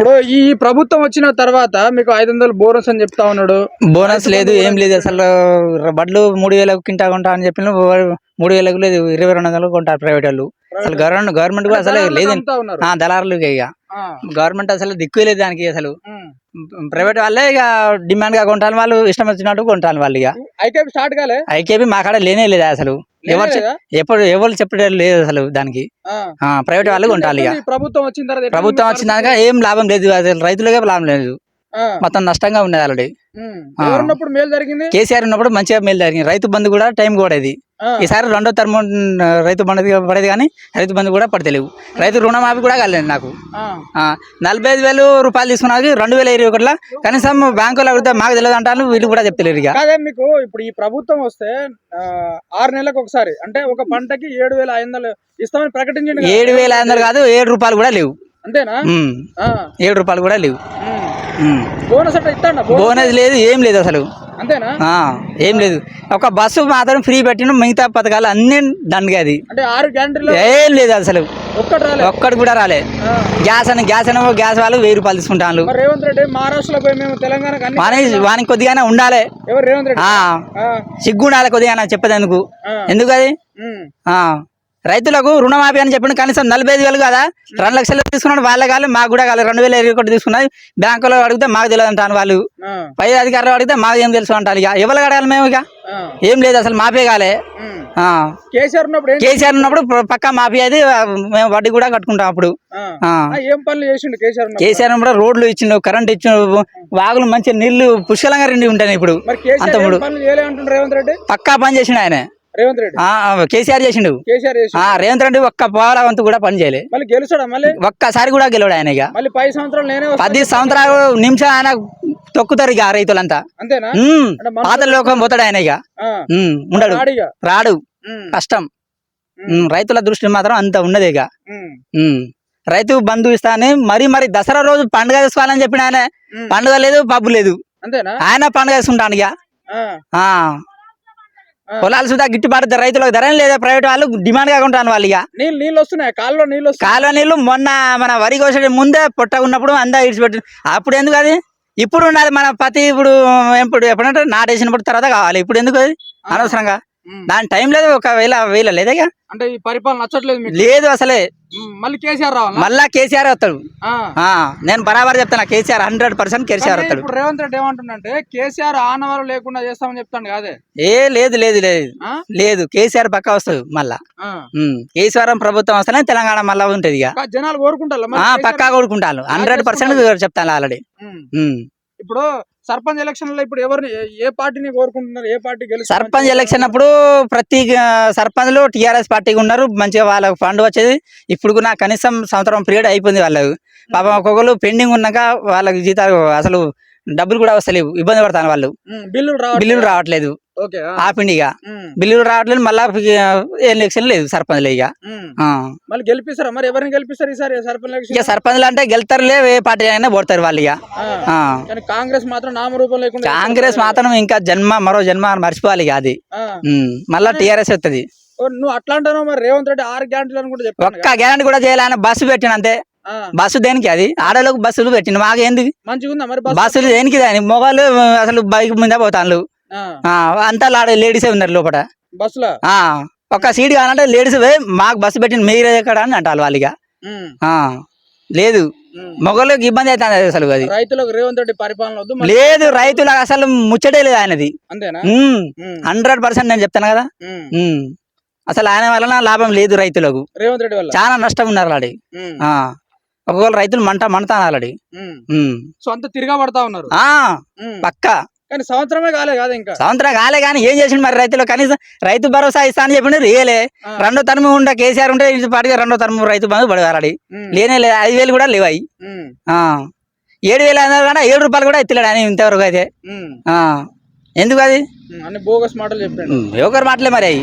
ఇప్పుడు ఈ ప్రభుత్వం వచ్చిన తర్వాత మీకు ఐదు వందలు బోనస్ అని చెప్తా ఉన్నాడు. బోనస్ లేదు ఏం లేదు అసలు బడ్లు మూడు వేలకు కింటా కొంటా అని చెప్పిన మూడు వేలకు లేదు ఇరవై రెండు వందలు కొంటారు ప్రైవేట్ వాళ్ళు. అసలు గవర్నమెంట్ గవర్నమెంట్ కూడా అసలు లేదు దళారులు ఇక. గవర్నమెంట్ అసలు దిక్కు లేదు దానికి అసలు. ప్రైవేట్ వాళ్ళే ఇక డిమాండ్గా కొంటాను వాళ్ళు ఇష్టం వచ్చినట్టు కొంటాను వాళ్ళు ఇక. ఐకేపీ స్టార్ట్ కాలే? ఐకేపీ మా కాడ లేనే లేదు అసలు. ఎవరు? ఎప్పుడు ఎవరు చెప్పడం లేదు అసలు దానికి. ప్రైవేట్ వాళ్ళు కొంటాలి ఇక. ఈ ప్రభుత్వం వచ్చిన తర్వాత ప్రభుత్వం వచ్చినాక ఏం లాభం లేదు. అసలు రైతులకే లాభం లేదు. మొత్తం నష్టంగా ఉండేది ఆల్రెడీ. కేసీఆర్ ఉన్నప్పుడు మంచిగా మేలు జరిగింది. రైతు బంధు కూడా టైం కూడా ఇది. ఈసారి రెండో టర్మ్ రైతు బంధు పడేది కానీ రైతు బంధు కూడా పడతలేవు రైతు రుణమాఫీ కూడా కాలేదు నాకు. నలభై ఐదు వేలు రూపాయలు తీసుకున్నాక రెండు వేల ఇరవై ఒకటిలో కనీసం బ్యాంకులో అడిగితే మాకు తెలియదు అంటారు వీళ్ళు కూడా చెప్తలేరు ఇక. మీకు ఇప్పుడు ఈ ప్రభుత్వం వస్తే ఆరు నెలలకు ఒకసారి అంటే ఒక పంటకి ఏడు వేల ఐదు వందలు ఇస్తామని ప్రకటించండి. ఏడు వేల ఐదు వందలు కాదు ఏడు రూపాయలు కూడా లేవు. అంతేనా? ఏడు రూపాయలు కూడా లేవు. బోనస్ బోనస్ లేదు ఏం లేదు అసలు. అంతేనా? ఆ, ఏం లేదు. ఒక బస్సు మాత్రం ఫ్రీ పెట్టిన మిగతా పథకాలు అన్ని దండగా అది. అంటే ఆరు గ్యారంటీలో ఏం లేదు అసలు. ఒక్కటి ఒక్కటి కూడా రాలే. గ్యాస్ అని గ్యాస్ అని గ్యాస్ వాళ్ళు వెయ్యి రూపాయలు తీసుకుంటాను రేవంత్ రెడ్డి మహారాష్ట్రలో పోయి మేము తెలంగాణకు అన్ని వానికి కొద్దిగానే ఉండాలి. రేవంత్ రెడ్డి? సిగ్గు ఉండాలి కొద్దిగా చెప్పేందుకు ఆ, ఎందుకు అది? రైతులకు రుణమాఫీ అని చెప్పిన కనీసం నలభై ఐదు వేలు కదా? రెండు లక్షలు తీసుకున్నాడు వాళ్ళే కాదు మాకు కూడా కాదు రెండు వేల ఇరవై ఒకటి తీసుకున్నది బ్యాంకులో అడిగితే మాకు తెలియదు అంటాను వాళ్ళు. పై అధికారులు అడిగితే మాకు ఏం తెలుసు అంటారు ఇక. ఎవరు అడగాలి మేము ఇక? ఏం లేదు అసలు మాఫీ కాలే. కేసీఆర్ ఉన్నప్పుడు? కేసీఆర్ ఉన్నప్పుడు పక్కా మాఫీ అది మేము వడ్డీ కూడా కట్టుకుంటాం అప్పుడు. ఏం పనులు చేసిండు కేసీఆర్ ఉన్నప్పుడు? కేసీఆర్ ఉన్నప్పుడు రోడ్లు ఇచ్చిండు కరెంట్ ఇచ్చిండు వాగులు మంచి నీళ్ళు పుష్కలంగా రెండు ఉంటాయి ఇప్పుడు. అంత పక్కా పని చేసిండు ఆయన. రేవంత్ రెడ్డి? కేసీఆర్ చేసిండు. రేవంత్ రెడ్డి ఒక్క పోవాల వంతు కూడా పని చేయలే. మళ్ళీ గెలుస్తాడా మళ్ళీ? ఒక్కసారి కూడా గెలవడు ఆయన ఇక? మళ్ళీ పది సంవత్సరాలు నేనే వస్తా పది సంవత్సరాలు నిమిషం ఆయన తొక్కుతారు ఇక రైతులంతా. అంతేనా? పాత లోకం పోతాడు ఆయన ఇక. ఉండడు. రాడు కష్టం. రైతుల దృష్టి మాత్రం అంత ఉన్నది ఇక. రైతు బంధు ఇస్తా అని మరి మరి దసరా రోజు పండుగ చేసుకోవాలని చెప్పిన ఆయన. పండుగ లేదు పబ్బు లేదు. ఆయన పండుగ చేసుకుంటాను ఇక. పొలాలు సుధా గిట్టుబాటు ధర రైతులకు ధర లేదా? ప్రైవేట్ వాళ్ళు డిమాండ్ కొంటాను వాళ్ళు ఇక. నీళ్ళు నీళ్ళు వస్తున్నాయి. కాల్లో నీళ్ళు కాలువ నీళ్ళు మొన్న మన వరి కోసే ముందే పొట్ట ఉన్నప్పుడు అందా ఇడిచిపెట్టి అప్పుడు ఎందుకు అది? ఇప్పుడు ఉండాలి మన పత్తి ఇప్పుడు ఎప్పుడు ఎప్పుడంటే నాటేసినప్పుడు తర్వాత కావాలి. ఇప్పుడు ఎందుకు అది? అనవసరంగా. దాని టైం లేదు ఒకవేళ వేల లేదా? అంటే ఈ పరిపాలన నచ్చట్లేదు లేదు అసలే. మళ్ళీ కేసీఆర్ రావాలా? మళ్ళా కేసీఆర్ వస్తాడు. నేను బరాబర్ చెప్తాను కేసీఆర్ హండ్రెడ్ పర్సెంట్ కేసీఆర్ వస్తాడు. ఇప్పుడు రేవంత్ రెడ్డి ఏమంటుండంటే కేసీఆర్ ఆనవాళ్ళు లేకుండా చేస్తామని చెప్తాను కాదే? ఏ లేదు లేదు లేదు? లేదు కేసీఆర్ పక్క వస్తుంది మళ్ళా. కేసీఆర్ ప్రభుత్వం వస్తేనే తెలంగాణ మళ్ళా ఉంటది ఇక. జనాలు కోరుకుంటారు పక్కా కొడుకుంటాను హండ్రెడ్ పర్సెంట్ చెప్తాను ఆల్రెడీ. ఇప్పుడు సర్పంచ్ ఎలక్షన్లో ఇప్పుడు ఎవరిని ఏ- పార్టీని కోరుకుంటున్నారు ఏ పార్టీ గెలుస్తుంది సర్పంచ్ ఎలక్షన్ అప్పుడు ప్రతి సర్పంచ్లు టీఆర్ఎస్ పార్టీకి ఉన్నారు మంచిగా వాళ్ళకి ఫండ్ వచ్చేది. ఇప్పుడు కూడా కనీసం సంవత్సరం పీరియడ్ అయిపోయింది వాళ్ళకు. పాపం ఒక్కొక్కరు పెండింగ్ ఉన్నాక వాళ్ళకి జీతాలు అసలు డబ్బులు కూడా వస్తలేవు ఇబ్బంది పడతాను వాళ్ళు. బిల్లులు బిల్లులు రావట్లేదు. ఓకే ఆ. ఆపిండిగా ఉమ్, బిల్లులు రావట్లేదు మళ్ళా ఎలక్షన్ లేదు సర్పంచ్ ఇక. మళ్ళీ గెలిపిస్తారా? మరి ఎవరిని గెలిపిస్తారు ఈసారి సర్పంచ్ ఇక సర్పంచ్లు అంటే గెలుతారులే ఏ పార్టీ అయినా పోతారు వాళ్ళు ఇక. కాంగ్రెస్ మాత్రం నామరూపం లేకుండా కాంగ్రెస్ మాత్రం ఇంకా జన్మ మరో జన్మ మర్చిపోవాలి ఇక అది. మళ్ళా టీఆర్ఎస్ వస్తుంది ఓ, నువ్వు అట్లా అంటావు మరి రేవంత్ రెడ్డి ఆరు గ్యారంటీలు అని కూడా చెప్పాను ఒక్క గ్యారంటీ కూడా చేయాలని బస్సు పెట్టిన అంతే. బస్సు దేనికి అది? ఆడోళ్ళకు బస్సులు పెట్టింది మాకు ఏంది మంచిగా ఉందా మరి బస్ బస్సులు దేనికి దాని మొగలు అసలు బైక్ మీద పోతాను అంతా లాడ లేడీసే ఉన్నారు లోపల. బస్సులో? ఆ, ఒక్క సీట్ కావాలంటే లేడీస్ మాకు బస్సు పెట్టింది మీరే ఎక్కడ అని అంటారు వాళ్ళు ఇక. ఉమ్, ఆ, లేదు. మొగలకు ఇబ్బంది అవుతుంది అసలు అది. రైతులకు రేవంత్ రెడ్డి పరిపాలన లేదు రైతులకు అసలు ముచ్చటే లేదు ఆయనది. హండ్రెడ్ పర్సెంట్ నేను చెప్తాను కదా. అసలు ఆయన వలన లాభం లేదు రైతులకు. రేవంత్ రెడ్డి వల్ల? చాలా నష్టం ఉన్నారు ఉమ్, ఒక్కొక్కరు రైతులు మంట మంటాను ఆల్రెడీ. సో అంత తిరగబడతా ఉన్నారు. పక్క. కానీ సంవత్సరమే కాలే కాదు ఇంకా. సంవత్సరం కాలే కానీ ఏం చేసిండు మరి రైతులు? కనీసం రైతు భరోసా ఇస్తా అని చెప్పిండు రియలే. రెండో తరము ఉండ కేసీఆర్ ఉంటే పాటుగా రెండో తరము రైతు బంధు పడగాలి ఉమ్, లేనే లేదు ఐదు వేలు కూడా లేవాయి ఏడు వేలు అన్నారు కానీ ఏడు రూపాయలు కూడా ఎత్తలేడు ఆయన ఇంతవరకు అయితే. ఎందుకు అది. అన్ని బోగస్ మాటలు చెప్పాడు. ఒకరు మాటలే మరి అవి